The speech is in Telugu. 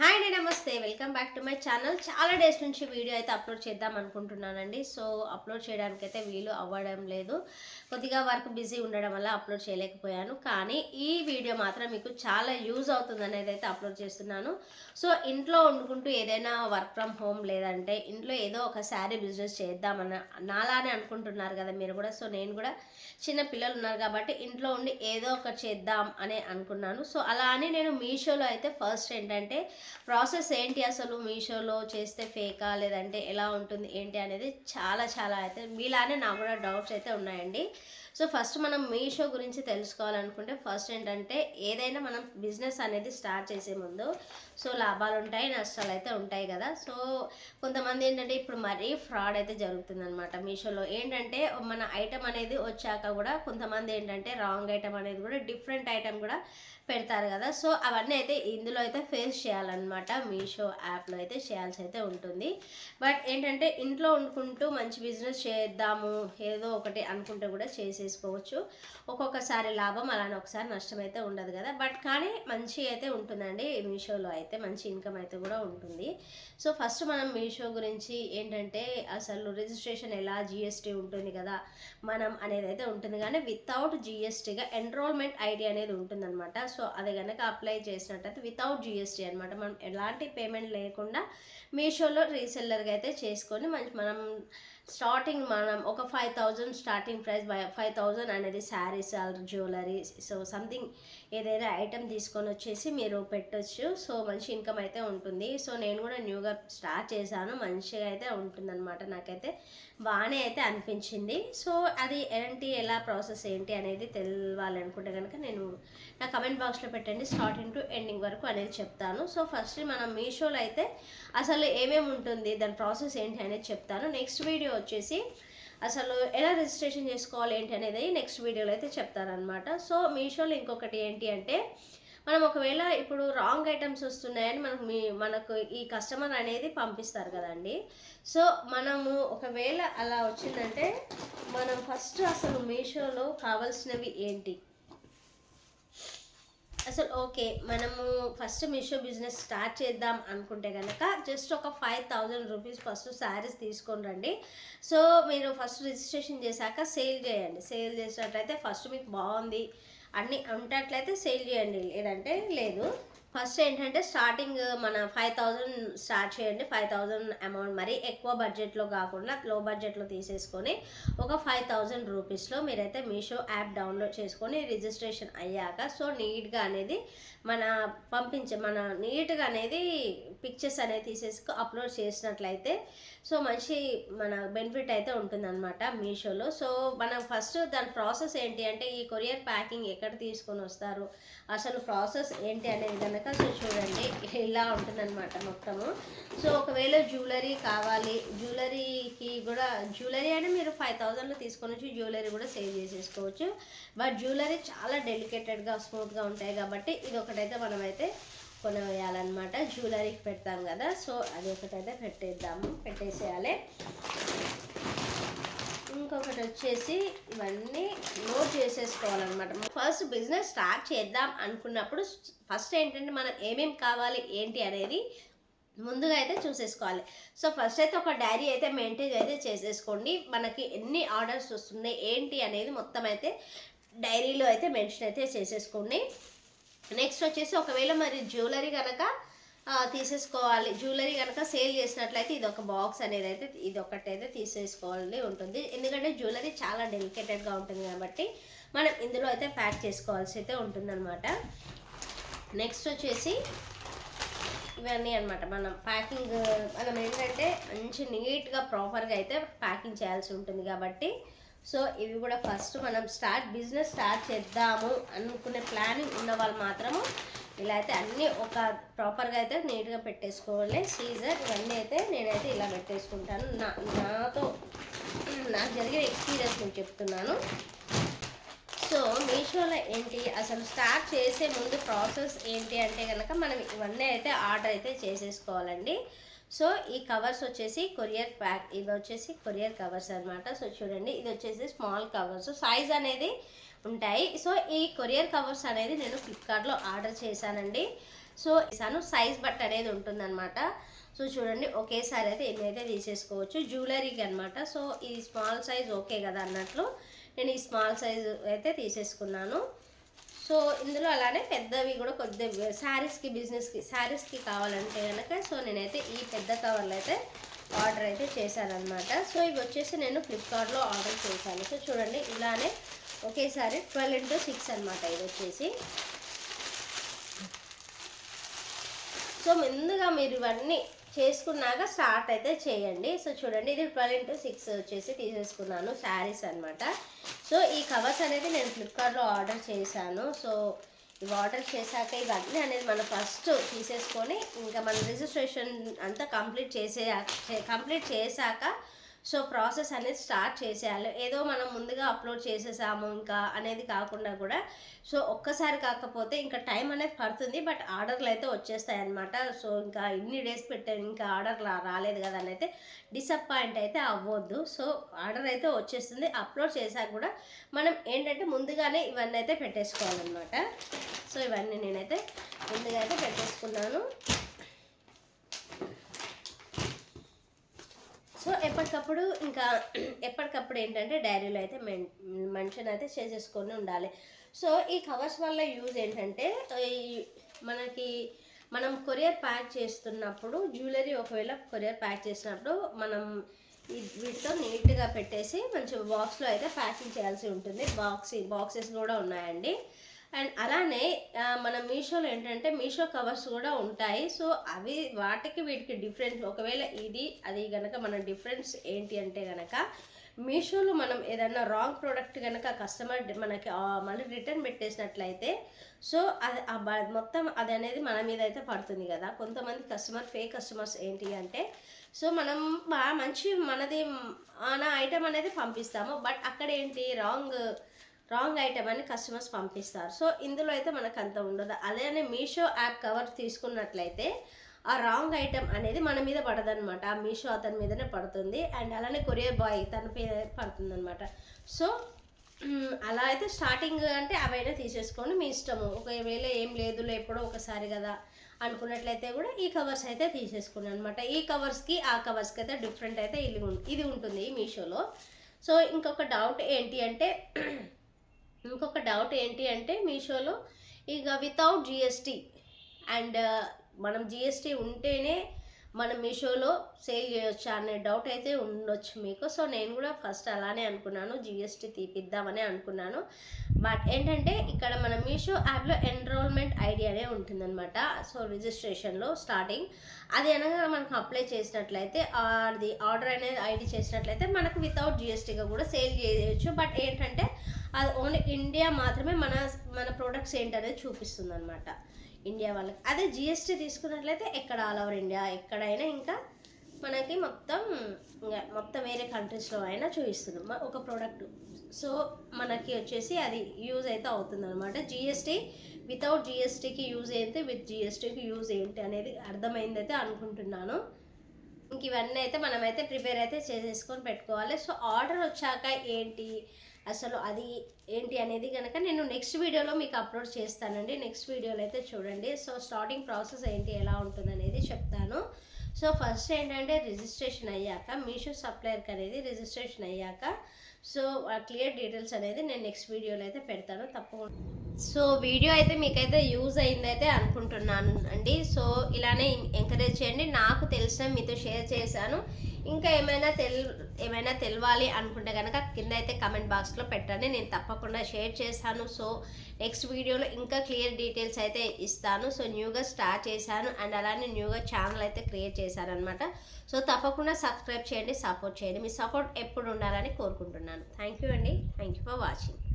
హాయ్ అండి namaste. Welcome back to my channel. చాలా డేస్ నుంచి వీడియో అయితే అప్లోడ్ చేద్దాం అనుకుంటున్నానండి. సో అప్లోడ్ చేయడానికి అయితే వీలు అవ్వడం లేదు. కొద్దిగా వర్క్ బిజీ ఉండడం వల్ల అప్లోడ్ చేయలేకపోయాను. కానీ ఈ వీడియో మాత్రం మీకు చాలా యూజ్ అవుతుంది అనేది అయితే అప్లోడ్ చేస్తున్నాను. సో ఇంట్లో వండుకుంటూ ఏదైనా వర్క్ ఫ్రమ్ హోమ్ లేదంటే ఇంట్లో ఏదో ఒక శారీ బిజినెస్ చేద్దామన్న నాలానే అనుకుంటున్నారు కదా మీరు కూడా. సో నేను కూడా చిన్న పిల్లలు ఉన్నారు కాబట్టి ఇంట్లో ఉండి ఏదో ఒకటి చేద్దాం అని అనుకున్నాను. సో అలా అని నేను మీషోలో అయితే ఫస్ట్ ఏంటంటే ప్రాసెస్ ఏంటి అసలు? మీషోలో చేస్తే ఫేకా? లేదంటే ఎలా ఉంటుంది? ఏంటి అనేది చాలా చాలా అయితే మీలానే నాకు కూడా డౌట్స్ అయితే ఉన్నాయండి. సో ఫస్ట్ మనం మీషో గురించి తెలుసుకోవాలనుకుంటే ఫస్ట్ ఏంటంటే ఏదైనా మనం బిజినెస్ అనేది స్టార్ట్ చేసే ముందు సో లాభాలు ఉంటాయి నష్టాలు అయితే ఉంటాయి కదా. సో కొంతమంది ఏంటంటే ఇప్పుడు మరీ ఫ్రాడ్ అయితే జరుగుతుందన్నమాట మీషోలో. ఏంటంటే మన ఐటమ్ అనేది వచ్చాక కూడా కొంతమంది ఏంటంటే రాంగ్ ఐటమ్ అనేది కూడా డిఫరెంట్ ఐటమ్ కూడా పెడతారు కదా. సో అవన్నీ అయితే ఇందులో అయితే ఫేస్ చేయాలన్నమాట. మీషో యాప్లో అయితే చేయాల్సి అయితే ఉంటుంది. బట్ ఏంటంటే ఇంట్లో వండుకుంటూ మంచి బిజినెస్ చేద్దాము ఏదో ఒకటి అనుకుంటే కూడా చేసేసుకోవచ్చు. ఒక్కొక్కసారి లాభం అలానే ఒకసారి నష్టం అయితే ఉండదు కదా. బట్ కానీ మంచి అయితే ఉంటుందండి మీషోలో అయితే. మంచి ఇన్కమ్ అయితే కూడా ఉంటుంది. సో ఫస్ట్ మనం మీషో గురించి ఏంటంటే అసలు రిజిస్ట్రేషన్ ఎలా జిఎస్టీ ఉంటుంది కదా మనం అనేది అయితే ఉంటుంది. కానీ వితౌట్ జిఎస్టీగా ఎన్రోల్మెంట్ ఐడి అనేది ఉంటుందన్నమాట. సో అది కనుక అప్లై చేసినట్టయితే వితౌట్ జిఎస్టీ అనమాట మనం ఎలాంటి పేమెంట్ లేకుండా మీషోలో రీసెల్లర్గా అయితే చేసుకొని మంచి మనం స్టార్టింగ్ మనం ఒక five thousand starting price five thousand అనేది శారీస్ జ్యువెలరీ సో సంథింగ్ ఏదైనా ఐటెం తీసుకొని వచ్చేసి మీరు పెట్టొచ్చు. సో మంచి ఇన్కమ్ అయితే ఉంటుంది. సో నేను కూడా న్యూగా స్టార్ట్ చేశాను. మంచిగా అయితే ఉంటుందన్నమాట నాకైతే. బాగానే అయితే అనిపించింది. సో అది ఏంటి ఎలా ప్రాసెస్ ఏంటి అనేది తెలియాలనుకుంటే కనుక నేను నా కమెంట్ బాక్స్లో పెట్టండి. స్టార్టింగ్ టు ఎండింగ్ వరకు అనేది చెప్తాను. సో ఫస్ట్ మనం మీషోలో అయితే అసలు ఏమేమి ఉంటుంది దాని ప్రాసెస్ ఏంటి అనేది చెప్తాను. నెక్స్ట్ వీడియో వచ్చేసి అసలు ఎలా రిజిస్ట్రేషన్ చేసుకోవాలి ఏంటి అనేది నెక్స్ట్ వీడియోలో అయితే చెప్తారనమాట సో మీషోలో ఇంకొకటి ఏంటి అంటే మనం ఒకవేళ ఇప్పుడు రాంగ్ ఐటమ్స్ వస్తున్నాయని మనకు మీ మనకు ఈ కస్టమర్ అనేది పంపిస్తారు కదండి. సో మనము ఒకవేళ అలా వచ్చిందంటే మనం ఫస్ట్ అసలు మీషోలో కావాల్సినవి ఏంటి? అసలు ఓకే మనము ఫస్ట్ మీషో బిజినెస్ స్టార్ట్ చేద్దాం అనుకుంటే కనుక జస్ట్ ఒక five thousand rupees first saris తీసుకొని రండి. సో మీరు ఫస్ట్ రిజిస్ట్రేషన్ చేశాక సేల్ చేయండి. సేల్ చేసినట్లయితే ఫస్ట్ మీకు బాగుంది. అన్నీ ఉంటట్లయితే సేల్ చేయండి. లేదంటే లేదు. ఫస్ట్ ఏంటంటే స్టార్టింగ్ మన ఫైవ్ థౌజండ్ స్టార్ట్ చేయండి. ఫైవ్ థౌజండ్ అమౌంట్ మరి ఎక్కువ బడ్జెట్లో కాకుండా లో బడ్జెట్లో తీసేసుకొని ఒక ఫైవ్ థౌజండ్ రూపీస్లో మీరైతే మీషో యాప్ డౌన్లోడ్ చేసుకొని రిజిస్ట్రేషన్ అయ్యాక సో నీట్గా అనేది మన పంపించే మన నీట్గా అనేది పిక్చర్స్ అనేది తీసేసి అప్లోడ్ చేసినట్లయితే సో మంచి మన బెనిఫిట్ అయితే ఉంటుందన్నమాట మీషోలో. సో మనం ఫస్ట్ దాని ప్రాసెస్ ఏంటి అంటే ఈ కొరియర్ ప్యాకింగ్ ఎక్కడ తీసుకొని వస్తారు? అసలు ప్రాసెస్ ఏంటి అనేది కనుక సో చూడండి ఇలా ఉంటుందన్నమాట మొత్తము. సో ఒకవేళ జ్యువెలరీ కావాలి జ్యువెలరీకి కూడా జ్యువెలరీ అయినా మీరు ఫైవ్ థౌజండ్లో తీసుకొని వచ్చి జ్యువెలరీ కూడా సేవ్ చేసేసుకోవచ్చు. బట్ జ్యువెలరీ చాలా డెలికేటెడ్గా స్మూత్గా ఉంటాయి కాబట్టి ఇది ఒకటైతే మనమైతే కొనవేయాలన్నమాట జ్యువెలరీకి పెడతాం కదా సో అది ఒకటైతే పెట్టేద్దాము పెట్టేసేయాలి. ఇంకొకటి వచ్చేసి ఇవన్నీ నోట్ చేసేసుకోవాలన్నమాట. ఫస్ట్ బిజినెస్ స్టార్ట్ చేద్దాం అనుకున్నప్పుడు ఫస్ట్ ఏంటంటే మనం ఏమేమి కావాలి ఏంటి అనేది ముందుగా అయితే చూసేసుకోవాలి. సో ఫస్ట్ అయితే ఒక డైరీ అయితే మెయింటైన్ అయితే చేసేసుకోండి. మనకి ఎన్ని ఆర్డర్స్ వస్తున్నాయి ఏంటి అనేది మొత్తం అయితే డైరీలో అయితే మెన్షన్ అయితే చేసేసుకోండి. నెక్స్ట్ వచ్చేసి ఒకవేళ మరి జ్యువెలరీ కనుక తీసేసుకోవాలి. జ్యువెలరీ కనుక సేల్ చేసినట్లయితే ఇది ఒక బాక్స్ అనేది అయితే ఇది ఒకటి అయితే తీసేసుకోవాలి ఉంటుంది. ఎందుకంటే జ్యువెలరీ చాలా డెలికేటెడ్గా ఉంటుంది కాబట్టి మనం ఇందులో అయితే ప్యాక్ చేసుకోవాల్సి అయితే ఉంటుందన్నమాట. నెక్స్ట్ వచ్చేసి ఇవన్నీ అనమాట మనం ప్యాకింగ్ మనం ఏంటంటే మంచి నీట్గా ప్రాపర్గా అయితే ప్యాకింగ్ చేయాల్సి ఉంటుంది కాబట్టి. సో ఇవి కూడా ఫస్ట్ మనం స్టార్ట్ బిజినెస్ స్టార్ట్ చేద్దాము అనుకునే ప్లానింగ్ ఉన్న వాళ్ళు మాత్రము ఇలా అయితే అన్నీ ఒక ప్రాపర్గా అయితే నీట్గా పెట్టేసుకోవాలి. సీజర్ ఇవన్నీ అయితే నేనైతే ఇలా పెట్టేసుకుంటాను. నా నాతో నాకు జరిగిన ఎక్స్పీరియన్స్ నేను చెప్తున్నాను. సో మీషోలో ఏంటి? అసలు స్టార్ట్ చేసే ముందు ప్రాసెస్ ఏంటి అంటే కనుక మనం ఇవన్నీ అయితే ఆర్డర్ అయితే చేసేసుకోవాలండి. సో ఈ కవర్స్ వచ్చేసి కొరియర్ ప్యాక్ ఇది వచ్చేసి కొరియర్ కవర్స్ అనమాట సో చూడండి ఇది వచ్చేసి స్మాల్ కవర్స్ సైజ్ అనేది ఉంటాయి. సో ఈ కొరియర్ కవర్స్ అనేది నేను ఫ్లిప్కార్ట్లో ఆర్డర్ చేశానండి. సో ఇసాను సైజ్ బట్ అనేది ఉంటుందన్నమాట. సో చూడండి. ఒకేసారి అయితే ఎన్నైతే తీసేసుకోవచ్చు. జ్యువెలరీకి అనమాట సో ఈ స్మాల్ సైజ్ ఓకే కదా అన్నట్లు నేను ఈ స్మాల్ సైజ్ అయితే తీసేసుకున్నాను. సో ఇందులో అలానే పెద్దవి కూడా కొద్ది శారీస్కి బిజినెస్కి శారీస్కి కావాలంటే కనుక సో నేనైతే ఈ పెద్ద కవర్లు అయితే ఆర్డర్ అయితే చేశాను అనమాట సో ఇవి వచ్చేసి నేను ఫ్లిప్కార్ట్లో ఆర్డర్ చేశాను. సో చూడండి. ఇలానే ఒకేసారి ట్వెల్వ్ ఇంటూ సిక్స్ అనమాట ఇది వచ్చేసి. సో ముందుగా మీరు ఇవన్నీ చేసుకున్నాక స్టార్ట్ అయితే చేయండి. సో చూడండి ఇది ట్వెల్వ్ ఇంటూ సిక్స్ వచ్చేసి తీసేసుకున్నాను శారీస్ అనమాట సో ఈ కవర్స్ అనేది నేను ఫ్లిప్కార్ట్లో ఆర్డర్ చేశాను. సో ఇవి ఆర్డర్ చేశాక ఇవన్నీ అనేది మనం ఫస్ట్ తీసేసుకొని ఇంకా మన రిజిస్ట్రేషన్ అంతా కంప్లీట్ చేసే కంప్లీట్ చేశాక సో ప్రాసెస్ అనేది స్టార్ట్ చేసేయాలి. ఏదో మనం ముందుగా అప్లోడ్ చేసేసాము ఇంకా అనేది కాకుండా కూడా. సో ఒక్కసారి కాకపోతే ఇంకా టైం అనేది పడుతుంది. బట్ ఆర్డర్లు అయితే వచ్చేస్తాయి అనమాట సో ఇంకా ఇన్ని డేస్ పెట్టాను ఇంకా ఆర్డర్ రాలేదు కదా అని అయితే డిసప్పాయింట్ అయితే అవ్వద్దు. సో ఆర్డర్ అయితే వచ్చేస్తుంది. అప్లోడ్ చేశాక కూడా మనం ఏంటంటే ముందుగానే ఇవన్నీ అయితే పెట్టేసుకోవాలన్నమాట. సో ఇవన్నీ నేనైతే ముందుగా అయితే పెట్టేసుకున్నాను. సో ఎప్పటికప్పుడు ఇంకా ఎప్పటికప్పుడు ఏంటంటే డైరీలో అయితే మెన్ మెన్షన్ అయితే చేసేసుకొని ఉండాలి. సో ఈ కవర్స్ వల్ల యూజ్ ఏంటంటే ఈ మనకి మనం కొరియర్ ప్యాక్ చేస్తున్నప్పుడు జ్యువెలరీ ఒకవేళ కొరియర్ ప్యాక్ చేసినప్పుడు మనం వీటితో నీట్గా పెట్టేసి మంచి బాక్స్లో అయితే ప్యాకింగ్ చేయాల్సి ఉంటుంది. బాక్స్ బాక్సెస్ కూడా ఉన్నాయండి. అండ్ అలానే మన మీషోలో ఏంటంటే మీషో కవర్స్ కూడా ఉంటాయి. సో అవి వాటికి వీటికి డిఫరెన్స్ ఒకవేళ ఇది అది కనుక మన డిఫరెన్స్ ఏంటి అంటే కనుక మీషోలో మనం ఏదైనా రాంగ్ ప్రోడక్ట్ కనుక కస్టమర్ మనకి మళ్ళీ రిటర్న్ పెట్టేసినట్లయితే సో అది మొత్తం అది అనేది మన మీద అయితే పడుతుంది కదా. కొంతమంది కస్టమర్ ఫేక్ కస్టమర్స్ ఏంటి అంటే సో మనం బాగా మంచి మనది మన ఐటమ్ అనేది పంపిస్తాము. బట్ అక్కడ ఏంటి రాంగ్ రాంగ్ ఐటమ్ అని కస్టమర్స్ పంపిస్తారు. సో ఇందులో అయితే మనకు అంత ఉండదు. అలానే మీషో యాప్ కవర్ తీసుకున్నట్లయితే ఆ రాంగ్ ఐటమ్ అనేది మన మీద పడదనమాట ఆ మీషో అతని మీదనే పడుతుంది. అండ్ అలానే కొరియర్ బాయ్ తన మీద పడుతుంది అనమాట సో అలా అయితే స్టార్టింగ్ అంటే అవైనా తీసేసుకొని మీ ఇష్టము. ఒకవేళ ఏం లేదులే ఎప్పుడో ఒకసారి కదా అనుకున్నట్లయితే కూడా ఈ కవర్స్ అయితే తీసేసుకున్నాను అనమాట ఈ కవర్స్కి ఆ కవర్స్కి అయితే డిఫరెంట్ అయితే ఇది ఇది ఉంటుంది మీషోలో సో ఇంకొక డౌట్ ఏంటి అంటే ఇంకొక డౌట్ ఏంటి అంటే మీషోలో ఇక వితౌట్ జిఎస్టీ అండ్ మనం జిఎస్టీ ఉంటేనే మనం మీషోలో సేల్ చేయొచ్చా అనే డౌట్ అయితే ఉండొచ్చు మీకు. సో నేను కూడా ఫస్ట్ అలానే అనుకున్నాను జిఎస్టీ తీపిద్దామని అనుకున్నాను. బట్ ఏంటంటే ఇక్కడ మన మీషో యాప్లో ఎన్రోల్మెంట్ ఐడి అనే ఉంటుందన్నమాట. సో రిజిస్ట్రేషన్లో స్టార్టింగ్ అది అనగా మనకు అప్లై చేసినట్లయితే అది ఆర్డర్ అనేది ఐడి చేసినట్లయితే మనకు వితౌట్ జిఎస్టీగా కూడా సేల్ చేయొచ్చు. బట్ ఏంటంటే అది ఓన్లీ ఇండియా మాత్రమే మన మన ప్రోడక్ట్స్ ఏంటనేది చూపిస్తుంది అనమాట ఇండియా వాళ్ళకి. అదే జిఎస్టీ తీసుకున్నట్లయితే ఎక్కడ ఆల్ ఓవర్ ఇండియా ఎక్కడైనా ఇంకా మనకి మొత్తం ఇంకా మొత్తం వేరే కంట్రీస్లో అయినా చూపిస్తుంది. ఒక ప్రోడక్ట్ సో మనకి వచ్చేసి అది యూజ్ అయితే అవుతుంది అనమాట జిఎస్టీ వితౌట్ జిఎస్టీకి యూజ్ అయితే విత్ జిఎస్టీకి యూజ్ ఏంటి అనేది అర్థమైంది అయితే అనుకుంటున్నాను. ఇంక ఇవన్నీ అయితే మనమైతే ప్రిపేర్ అయితే చేసేసుకొని పెట్టుకోవాలి. సో ఆర్డర్ వచ్చాక ఏంటి అసలు అది ఏంటి అనేది కనుక నేను నెక్స్ట్ వీడియోలో మీకు అప్లోడ్ చేస్తానండి. నెక్స్ట్ వీడియోలో అయితే చూడండి. సో స్టార్టింగ్ ప్రాసెస్ ఏంటి ఎలా ఉంటుంది అనేది చెప్తాను. సో ఫస్ట్ ఏంటంటే రిజిస్ట్రేషన్ అయ్యాక మీషో సప్లయర్కి అనేది రిజిస్ట్రేషన్ అయ్యాక సో క్లియర్ డీటెయిల్స్ అనేది నేను నెక్స్ట్ వీడియోలో అయితే పెడతాను. తప్పకుండా. సో వీడియో అయితే మీకైతే యూజ్ అయిందైతే అనుకుంటున్నాను అండి సో ఇలానే ఎంకరేజ్ చేయండి. నాకు తెలిసిన మీతో షేర్ చేశాను. ఇంకా ఏమైనా తెల్ ఏమైనా తెలవాలి అనుకుంటే కనుక కింద అయితే కమెంట్ బాక్స్లో పెట్టండి. నేను తప్పకుండా షేర్ చేస్తాను. సో నెక్స్ట్ వీడియోలో ఇంకా క్లియర్ డీటెయిల్స్ అయితే ఇస్తాను. సో న్యూగా స్టార్ట్ చేశాను. అండ్ అలానే న్యూగా ఛానల్ అయితే క్రియేట్ చేశాను అనమాట సో తప్పకుండా సబ్స్క్రైబ్ చేయండి సపోర్ట్ చేయండి. మీ సపోర్ట్ ఎప్పుడు ఉండాలని కోరుకుంటున్నాను. థ్యాంక్ యూ అండి. Thank you for watching